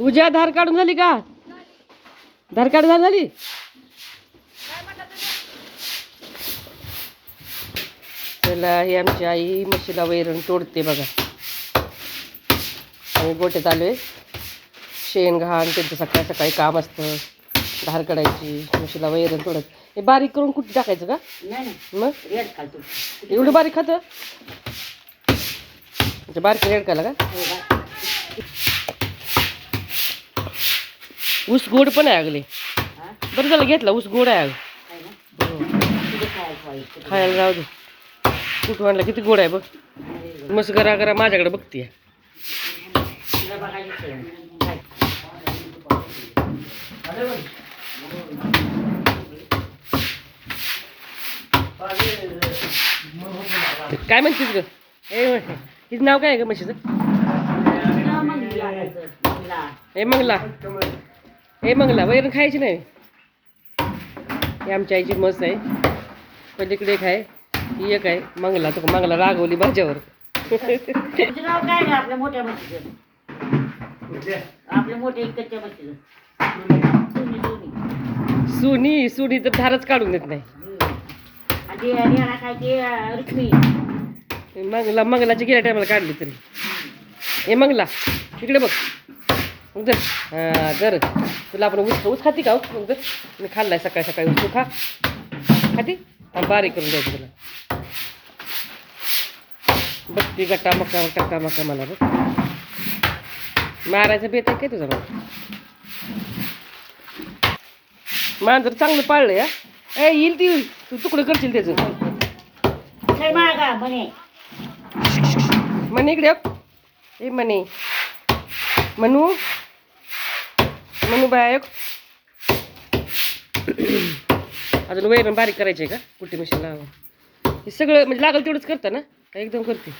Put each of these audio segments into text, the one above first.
उज्या धार काढून झाली का? धार काढून झाली त्याला ही आमची आई म्हशीला वैरण तोडते बघा. आम्ही गोट्यात आलोय. शेण घाण त्यांचं सकाळी सकाळी काम असतं. धार काढायची म्हशीला वैरण तोडत. हे बारीक करून कुठे टाकायचं का? मग? एवढं बारीक खातं? म्हणजे बारीक रेड काला का हो बा. ऊस गोड पण आहे अगले हा? बरं झालं घेतला ऊस गोड आहे अगं खायला राहू दे कुठं आणला किती गोड आहे बघ मस्त गरा गरा माझ्याकडे आहे. काय? म्हणतीस ग ए हिचं नाव काय आहे ग म्हशीचं. ए मंगला ए मंगला वैरण खायची नाही. ही आमच्या आईची मस्त आहे. पलीकडे एक आहे ही एक आहे मंगला तो मंगला रागवली माझ्यावर. तुझं नाव काय रे आपल्या मोठ्या म्हशीचं? आपल्या मोठ्या इकडच्या म्हशीचं. सोनी, सोनी. सुनी सुनी तर धारच काढून देत नाही. आणि ते रेडा काय ते अं, रुक्मिणी. मंगला मंगलाची गेल्या टायमाला काढली तरी. ए मंगला इकडे बघ. मग हां दर तुला आपण ऊस ऊस खाती का ऊस मग दर मी खाल्लाय सकाळी सकाळी ऊस तू खा. खाती? बारीक करून द्यायचं तुला. बघ ती गट्टा मका टक्का मका मला बघ मारायचं बेत आहे काय तुझा मला मांजर चांगलं पाळलं या ए येईल ती. तू तुकडं करशील त्याचं. म्हणे. मने इकडे. ए मने मनू? मनू बायक अजून वैरण बारीक करायची आहे का? कुठे मशीन लावा. हे सगळं म्हणजे लागल तेवढंच करता ना? का एकदम करते?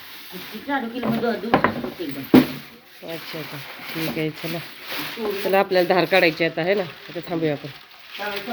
अच्छा अच्छा. ठीक आहे चला. चला आपल्याला धार काढायची आता आहे ना? आता थांबूया आपण.